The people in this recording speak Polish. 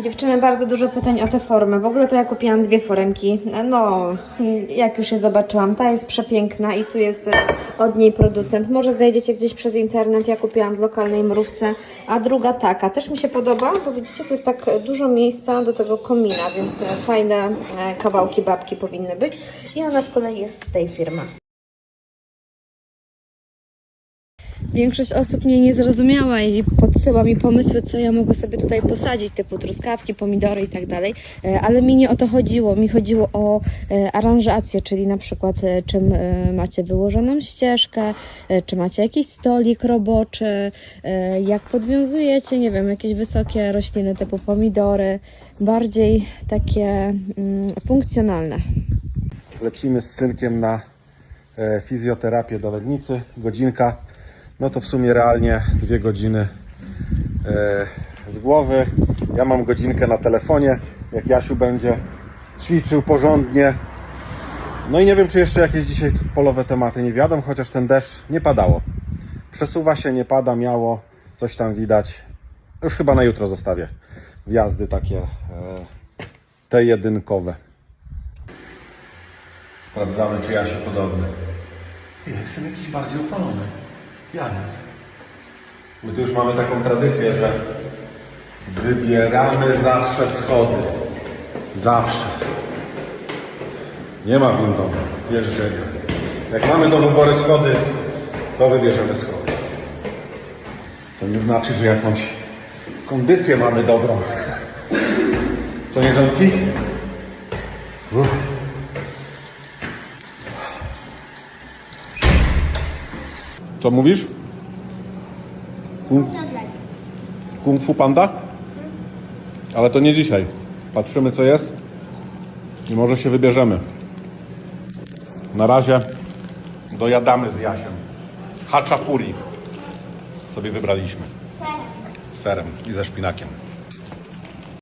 Dziewczyny, bardzo dużo pytań o tę formę. W ogóle to ja kupiłam dwie foremki. No, jak już je zobaczyłam, ta jest przepiękna i tu jest e, od niej producent. Może znajdziecie gdzieś przez internet, ja kupiłam w lokalnej mrówce, a druga taka. Też mi się podoba, bo widzicie, tu jest tak dużo miejsca do tego komina, więc e, fajne e, kawałki babki powinny być. I ona z kolei jest z tej firmy. Większość osób mnie nie zrozumiała i podsyła mi pomysły, co ja mogę sobie tutaj posadzić, typu truskawki, pomidory i tak dalej, E, ale mi nie o to chodziło. Mi chodziło o e, aranżację, czyli na przykład e, czym macie wyłożoną ścieżkę, czy macie jakiś stolik roboczy, jak podwiązujecie, nie wiem, jakieś wysokie rośliny typu pomidory, bardziej takie mm, funkcjonalne. Lecimy z synkiem na fizjoterapię do Legnicy, godzinka. No to w sumie realnie dwie godziny e, z głowy. Ja mam godzinkę na telefonie, jak Jasiu będzie ćwiczył porządnie. No i nie wiem, czy jeszcze jakieś dzisiaj polowe tematy nie wiadomo, chociaż ten deszcz nie padało. Przesuwa się, nie pada, miało, coś tam widać. Już chyba na jutro zostawię wjazdy takie e, te jedynkowe. Sprawdzamy, czy ja się podobny. Ja jestem jakiś bardziej opalony. Janek. My tu już mamy taką tradycję, że wybieramy zawsze schody. Zawsze. Nie ma windą jeżdżenia. Jak mamy do wyboru schody, to wybierzemy schody. Co nie znaczy, że jakąś kondycję mamy dobrą. Co nie, Johnki? Uff. Co mówisz? Kung, Kung Fu Panda? Ale to nie dzisiaj. Patrzymy co jest i może się wybierzemy. Na razie dojadamy z Jasiem. Haczapuri sobie wybraliśmy. Z serem i ze szpinakiem.